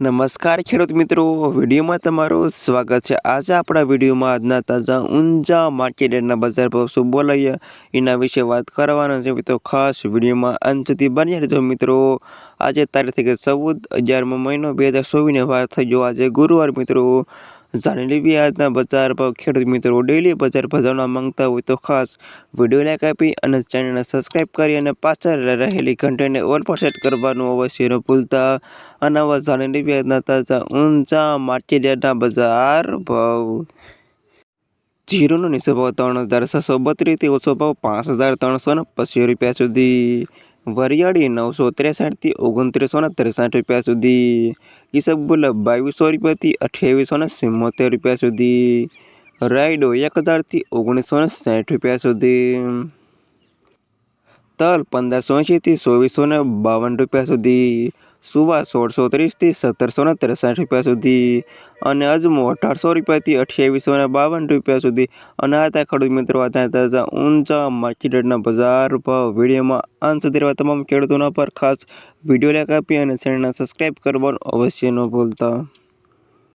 નમસ્કાર ખેડૂત મિત્રો, વિડીયોમાં તમારું સ્વાગત છે. આજે આપણા વિડીયોમાં આજના તાજા ઊંઝા માર્કેટના બજાર ભાવ શું બોલાઈએ એના વિશે વાત કરવાના છે. તો ખાસ વિડીયોમાં અંત સુધી બન્યા રહેજો. મિત્રો, આજે તારીખ ચૌદ અગિયારમો મહિનો, બે હજાર ચોવીસને વાર થઈ ગયો આજે ગુરુવાર મિત્રો જાણી લેવી આજના બજાર ભાવ ખેડૂત મિત્રો ડેલી બજાર ભજવવા માંગતા હોય તો ખાસ વીડિયો લાઈક આપી અને ચેનલને સબસ્ક્રાઈબ કરી અને પાછળ રહેલી ઘંટીને ઓલ પર સેટ કરવાનું અવશ્ય ન ભૂલતા અને આવા જાણી લેવી આજના તાજા ઊંચા માર્કેટના બજાર ભાવ જીરોનો નીચો ભાવ ત્રણ હજાર છસો બત્રીસથી ઓછો ભાવ પાંચ હજાર ત્રણસો ને પચીસ રૂપિયા સુધી વરિયાળી નવસો ત્રેસઠથી ઓગણત્રીસોને ત્રેસઠ રૂપિયા સુધી. ઈસબગુલ બાવીસો રૂપિયાથી અઠ્યાવીસો ને રૂપિયા સુધી. રાયડો એક હજારથી ઓગણીસોને સાઠ રૂપિયા સુધી. તલ પંદરસો એંશીથી ચોવીસો ને બાવન રૂપિયા સુધી. સુવા સોળસો ત્રીસથી સત્તરસો ને ત્રેસઠ રૂપિયા સુધી અને અજમો અઢારસો રૂપિયાથી અઠ્યાવીસો ને બાવન રૂપિયા સુધી. અને આ હતા ખેડૂત મિત્રો ઊંચા માર્કેટના બજાર ભાવ. વિડીયોમાં અંત સુધી રહેવા તમામ ખેડૂતોના પર ખાસ વીડિયો લેખ આપી અને ચેનલને સબસ્ક્રાઈબ કરવાનું અવશ્ય ન ભૂલતા.